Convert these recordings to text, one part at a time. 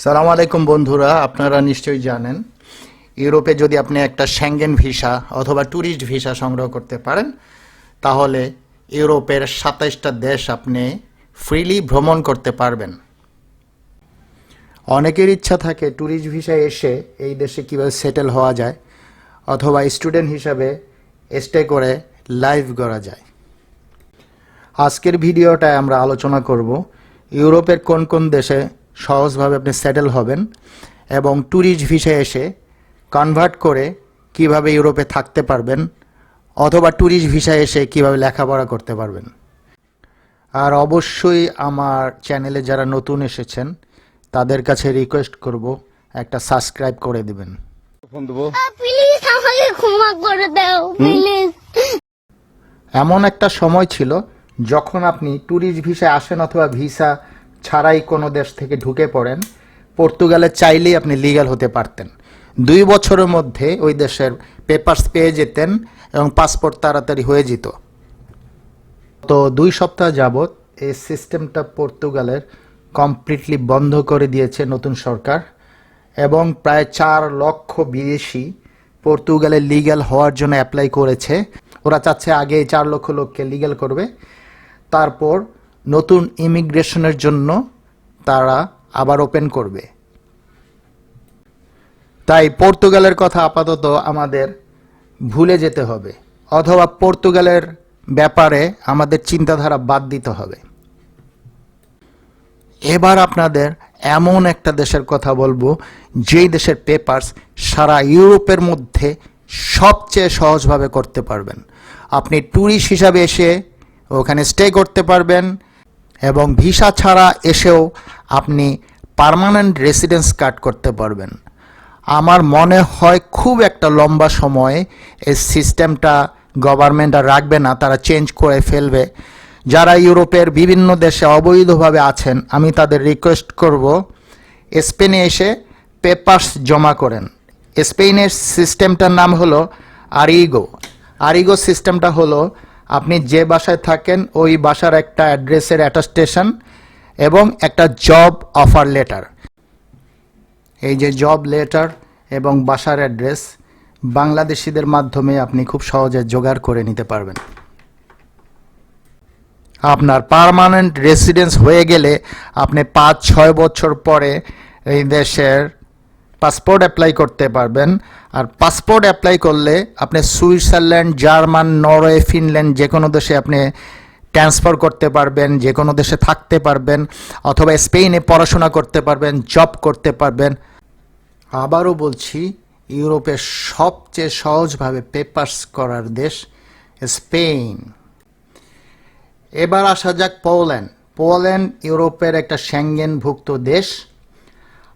সালাম আলাইকুম বন্ধুরা, আপনারা নিশ্চয়ই জানেন, ইউরোপে যদি আপনি একটা স্যাঙ্গেন ভিসা অথবা ট্যুরিস্ট ভিসা সংগ্রহ করতে পারেন, তাহলে ইউরোপের সাতাইশটা দেশ আপনি ফ্রিলি ভ্রমণ করতে পারবেন। অনেকের ইচ্ছা থাকে ট্যুরিস্ট ভিসায় এসে এই দেশে কীভাবে সেটেল হওয়া যায়, অথবা স্টুডেন্ট হিসাবে স্টে করে লাইভ করা যায়। আজকের ভিডিওটায় আমরা আলোচনা করব ইউরোপের কোন কোন দেশে সহজভাবে আপনি সেটেল হবেন এবং ট্যুরিস্ট ভিসা এসে কনভার্ট করে কীভাবে ইউরোপে থাকতে পারবেন অথবা ট্যুরিস্ট ভিসা এসে কীভাবে লেখাপড়া করতে পারবেন। আর অবশ্যই আমার চ্যানেলে যারা নতুন এসেছেন তাদের কাছে রিকোয়েস্ট করব একটা সাবস্ক্রাইব করে দেবেন। ফোন দেবো? প্লিজ আমাকে ক্ষমা করে দাও প্লিজ এমন একটা সময় ছিল যখন আপনি ট্যুরিস্ট ভিসায় আসেন অথবা ভিসা ছাড়াই কোনো দেশ থেকে ঢুকে পড়েন, পর্তুগালে চাইলেই আপনি লিগাল হতে পারতেন। দুই বছরের মধ্যে ওই দেশের পেপারস পেয়ে যেতেন এবং পাসপোর্ট তাড়াতাড়ি হয়ে যেত। তো দুই সপ্তাহ যাবৎ এই সিস্টেমটা পর্তুগালের কমপ্লিটলি বন্ধ করে দিয়েছে নতুন সরকার এবং প্রায় চার লক্ষ বিদেশি পর্তুগালে লিগ্যাল হওয়ার জন্য অ্যাপ্লাই করেছে। ওরা চাচ্ছে আগে চার লক্ষ লোককে লিগ্যাল করবে। তারপর নতুন ইমিগ্রেশনের জন্য তারা আবার ওপেন করবে। তাই পর্তুগালের কথা আপাতত আমাদের ভুলে যেতে হবে, অথবা পর্তুগালের ব্যাপারে আমাদের চিন্তাধারা বাদ দিতে হবে। এবার আপনাদের এমন একটা দেশের কথা বলব, যেই দেশের পেপারস সারা ইউরোপের মধ্যে সবচেয়ে সহজভাবে করতে পারবেন। আপনি ট্যুরিস্ট হিসাবে এসে ওখানে স্টে করতে পারবেন এবং ভিসা ছাড়া এসেও আপনি পার্মানেন্ট রেসিডেন্স কার্ড করতে পারবেন। আমার মনে হয় খুব একটা লম্বা সময়ে এই সিস্টেমটা গভর্নমেন্ট আর রাখবে না, তারা চেঞ্জ করে ফেলবে। যারা ইউরোপের বিভিন্ন দেশে অবৈধভাবে আছেন, আমি তাদের রিকোয়েস্ট করব, স্পেনে এসে পেপারস জমা করেন। স্পেনের সিস্টেমটার নাম হলো আরিগো। আরিগো সিস্টেমটা হলো আপনি যে বাসায় থাকেন, ওই বাসার একটা অ্যাড্রেসের অ্যাটাস্টেশন এবং একটা জব অফার লেটার। এই যে জব লেটার এবং বাসার অ্যাড্রেস, বাংলাদেশিদের মাধ্যমে আপনি খুব সহজে জোগাড় করে নিতে পারবেন। আপনার পার্মানেন্ট রেসিডেন্স হয়ে গেলে আপনি পাঁচ ছয় বছর পরে এই দেশের পাসপোর্ট অ্যাপ্লাই করতে পারবেন। আর পাসপোর্ট অ্যাপ্লাই করলে আপনি সুইজারল্যান্ড, জার্মান, নরওয়ে, ফিনল্যান্ড যে কোনো দেশে আপনি ট্রান্সফার করতে পারবেন যে কোনো দেশে থাকতে পারবেন, অথবা স্পেনে পড়াশোনা করতে পারবেন জব করতে পারবেন। আবারও বলছি, ইউরোপের সবচেয়ে সহজভাবে পেপার্স করার দেশ স্পেন এবার আসা যাক পোল্যান্ড। পোল্যান্ড ইউরোপের একটা শ্যাঙ্গেনভুক্ত দেশ।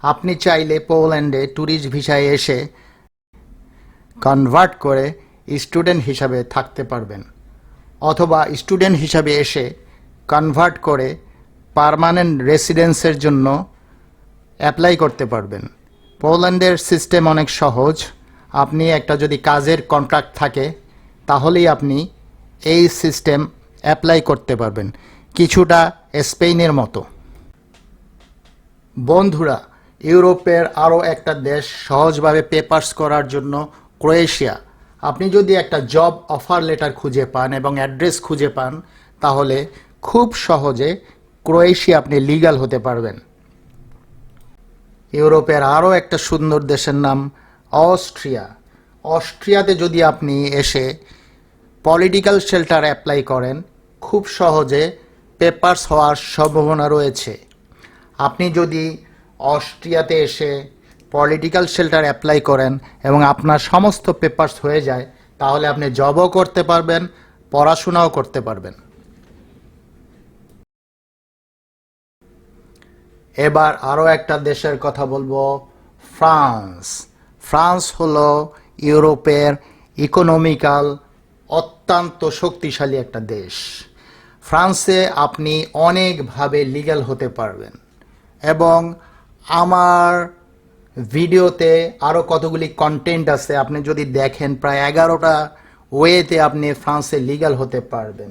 আপনি চাইলে পোল্যান্ডে ট্যুরিস্ট ভিসায় এসে কনভার্ট করে স্টুডেন্ট হিসাবে থাকতে পারবেন। অথবা স্টুডেন্ট হিসাবে এসে কনভার্ট করে পার্মানেন্ট রেসিডেন্সের জন্য অ্যাপ্লাই করতে পারবেন। পোল্যান্ডের সিস্টেম অনেক সহজ। আপনি একটা যদি কাজের কন্ট্রাক্ট থাকে, তাহলেই আপনি এই সিস্টেম অ্যাপ্লাই করতে পারবেন। কিছুটা স্পেনের মতো। বন্ধুরা ইউরোপের আরও একটা দেশ সহজভাবে পেপার্স করার জন্য ক্রোয়েশিয়া। আপনি যদি একটা জব অফার লেটার খুঁজে পান এবং অ্যাড্রেস খুঁজে পান, তাহলে খুব সহজে ক্রোয়েশিয়া আপনি লিগ্যাল হতে পারবেন। ইউরোপের আরও একটা সুন্দর দেশের নাম অস্ট্রিয়া। অস্ট্রিয়াতে যদি আপনি এসে পলিটিক্যাল শেল্টার অ্যাপ্লাই করেন, খুব সহজে পেপার্স হওয়ার সম্ভাবনা রয়েছে। আপনি যদি অস্ট্রিয়াতে এসে পলিটিক্যাল শেল্টার অ্যাপ্লাই করেন এবং আপনার সমস্ত পেপার্স হয়ে যায়, তাহলে আপনি জবও করতে পারবেন, পড়াশোনাও করতে পারবেন। এবার আরও একটা দেশের কথা বলব, ফ্রান্স। ফ্রান্স হলো ইউরোপের ইকোনমিক্যাল অত্যন্ত শক্তিশালী একটা দেশ। ফ্রান্সে আপনি অনেকভাবে লিগ্যাল হতে পারবেন এবং আমার ভিডিওতে আরও কতগুলি কন্টেন্ট আছে, আপনি যদি দেখেন প্রায় এগারোটা ওয়েতে আপনি ফ্রান্সে লিগ্যাল হতে পারবেন।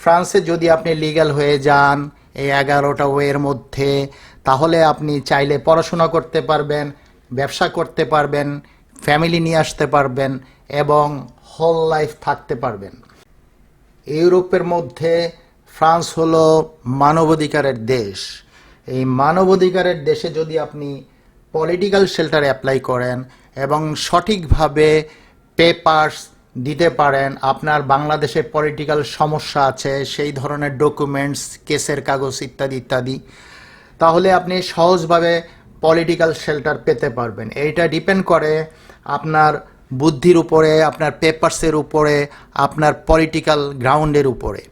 ফ্রান্সে যদি আপনি লিগ্যাল হয়ে যান এই এগারোটা ওয়ের মধ্যে, তাহলে আপনি চাইলে পড়াশোনা করতে পারবেন, ব্যবসা করতে পারবেন ফ্যামিলি নিয়ে আসতে পারবেন এবং হোল লাইফ থাকতে পারবেন। ইউরোপের মধ্যে ফ্রান্স হলো মানবাধিকারের দেশ। এই মানবাধিকারের দেশে যদি আপনি পলিটিক্যাল শেল্টার অ্যাপ্লাই করেন এবং সঠিকভাবে পেপারস দিতে পারেন, আপনার বাংলাদেশে পলিটিক্যাল সমস্যা আছে, সেই ধরনের ডকুমেন্টস কেসের কাগজ ইত্যাদি ইত্যাদি, তাহলে আপনি সহজভাবে পলিটিক্যাল শেল্টার পেতে পারবেন। এইটা ডিপেন্ড করে আপনার বুদ্ধির উপরে, আপনার পেপারসের উপরে, আপনার পলিটিক্যাল গ্রাউন্ডের উপরে।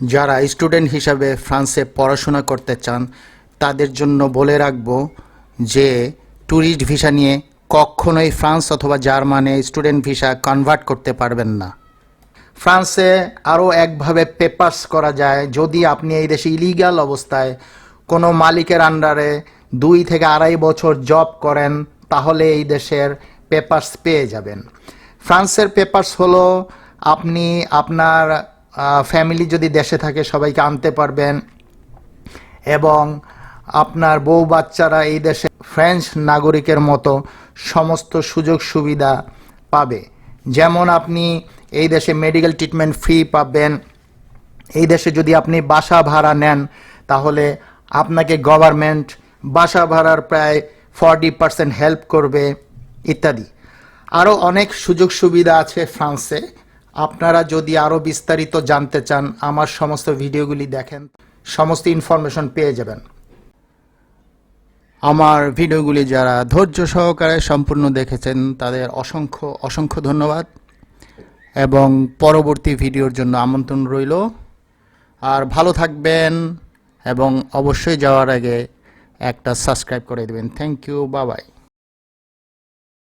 যারা স্টুডেন্ট হিসাবে ফ্রান্সে পড়াশোনা করতে চান, তাদের জন্য বলে রাখব যে ট্যুরিস্ট ভিসা নিয়ে কখনোই ফ্রান্স অথবা জার্মানে স্টুডেন্ট ভিসা কনভার্ট করতে পারবেন না। ফ্রান্সে আরও একভাবে পেপার্স করা যায়, যদি আপনি এই দেশে ইলিগাল অবস্থায় কোনো মালিকের আন্ডারে দুই থেকে আড়াই বছর জব করেন, তাহলে এই দেশের পেপার্স পেয়ে যাবেন। ফ্রান্সের পেপার্স হলো আপনি আপনার ফ্যামিলি যদি দেশে থাকে, সবাইকে আনতে পারবেন। এবং আপনার বউ বাচ্চারা এই দেশে ফ্রেঞ্চ নাগরিকের মতো সমস্ত সুযোগ সুবিধা পাবে। যেমন আপনি এই দেশে মেডিকেল ট্রিটমেন্ট ফ্রি পাবেন। এই দেশে যদি আপনি বাসা ভাড়া নেন, তাহলে আপনাকে গভর্নমেন্ট বাসা ভাড়ার প্রায় ফর্টি পার্সেন্ট হেল্প করবে, ইত্যাদি। আরও অনেক সুযোগ সুবিধা আছে ফ্রান্সে। আপনারা যদি আরও বিস্তারিত জানতে চান, আমার সমস্ত ভিডিওগুলি দেখেন। সমস্ত ইনফরমেশন পেয়ে যাবেন। আমার ভিডিওগুলি যারা ধৈর্য সহকারে সম্পূর্ণ দেখেছেন, তাদের অসংখ্য অসংখ্য ধন্যবাদ। এবং পরবর্তী ভিডিওর জন্য আমন্ত্রণ রইল। আর ভালো থাকবেন এবং অবশ্যই যাওয়ার আগে একটা সাবস্ক্রাইব করে দেবেন। থ্যাংক ইউ বাবাই